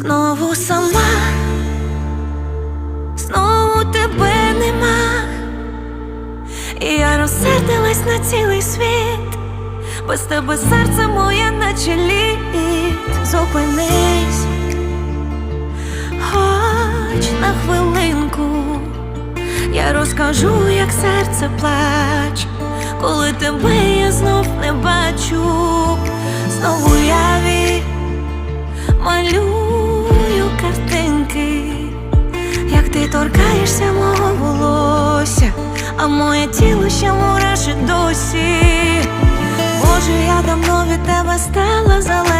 Знову сама, знову тебе нема. І я розсердилась на цілий світ, без тебе серце моє наче лід. Зупинись, хоч на хвилинку, я розкажу, як серце плач, коли тебе торкаєшся мого волосся, а моє тіло ще мурашить досі. Боже, я давно від тебе стала залежна.